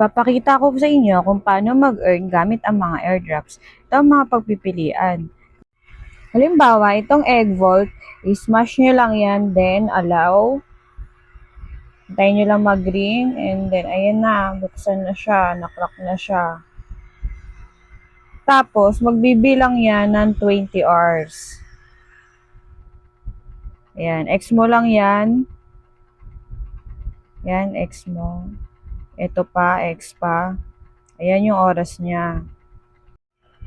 Ipapakita ko sa inyo kung paano mag-earn gamit ang mga airdrops. Ito ang mga pagpipilian. Halimbawa, itong egg vault, i-smash nyo lang yan, then allow. Hintayin nyo lang mag-ring, and then, ayan na, buksan na siya, naklock na siya. Tapos, magbibilang yan ng 20 hours. Ayan, X mo lang yan. Yan, X mo. Ito pa, X pa. Ayan yung oras niya.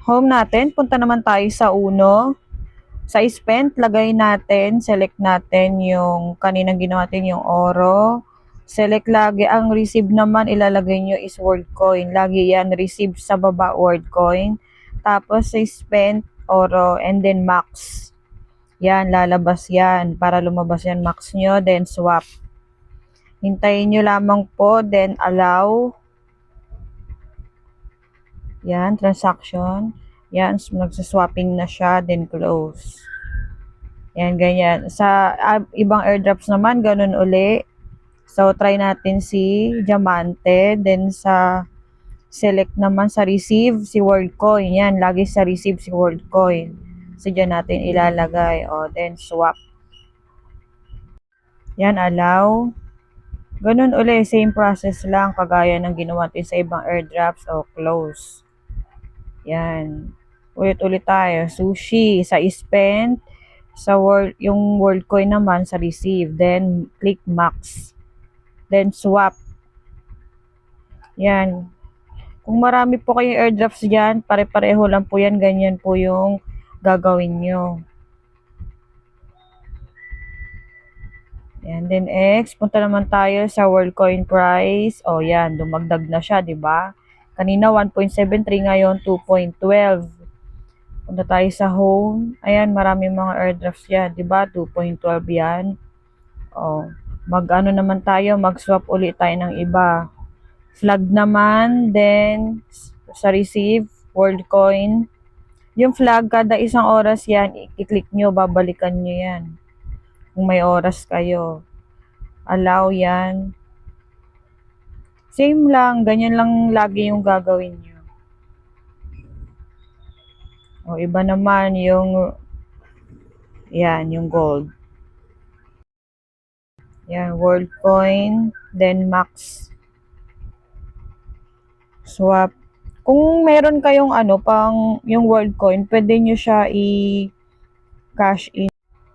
Home natin, punta naman tayo sa uno. Sa spent, lagay natin, select natin yung kaninang ginawa natin yung oro. Select lagi. Ang receive naman, ilalagay nyo is word coin. Lagi yan, receive sa baba word coin. Tapos sa spent, oro, and then max. Yan, lalabas yan. Para lumabas yan, max nyo, then swap. Hintayin nyo lamang po, then allow. Yan, transaction. Yan, nagsaswapping na siya, then close. Yan, ganyan. Sa ah, ibang airdrops naman, ganun uli. So, try natin si Diamante. Then, sa select naman sa receive, si WorldCoin. Yan, lagi sa receive si WorldCoin. So, dyan natin ilalagay. O, then, swap. Yan, allow. Ganun uli, same process lang, kagaya ng ginawa natin sa ibang airdrops o close. Yan. Ulit-ulit tayo. Sushi sa spend, sa world, yung world coin naman sa receive. Then, click max. Then, swap. Yan. Kung marami po kayong airdrops dyan, pare-pareho lang po yan. Ganyan po yung gagawin nyo. Yan. Then, X. Punta naman tayo sa world coin price. O, yan. Dumagdag na siya, di ba? Kanina 1.73, ngayon 2.12. Punta tayo sa home. Ayan, marami mga airdrops yan. di ba 2.12 yan. O, mag-ano naman tayo, mag-swap ulit tayo ng iba. Flag naman, then sa receive, world coin. Yung flag, kada isang oras yan, i-click nyo, babalikan nyo yan. Kung may oras kayo. Allow yan. Same lang, ganyan lang lagi yung gagawin nyo. O, iba naman yung, yan, yung gold. Yan, world coin, then max. Swap. Kung meron kayong ano, pang yung world coin, pwede nyo siya i-cash in.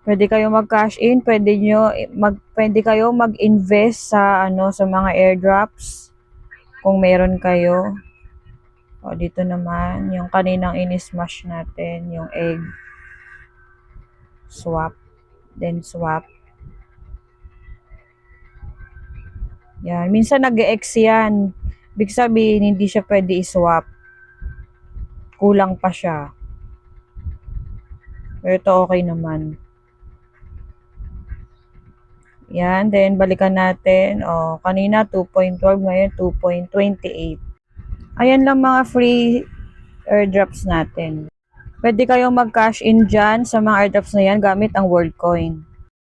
Pwede kayo mag-cash in, pwede nyo mag pwede kayo mag-invest sa ano sa mga airdrops kung meron kayo. O dito naman yung kaninang ini-smash natin, yung egg swap, then swap. Yan, minsan nag-ex yan. Big sabihin, hindi siya pwede i-swap. Kulang pa siya. Pero ito okay naman. Yan, then balikan natin. O, kanina 2.12, ngayon 2.28. Ayan lang mga free airdrops natin. Pwede kayong mag-cash in dyan sa mga airdrops na yan gamit ang WorldCoin.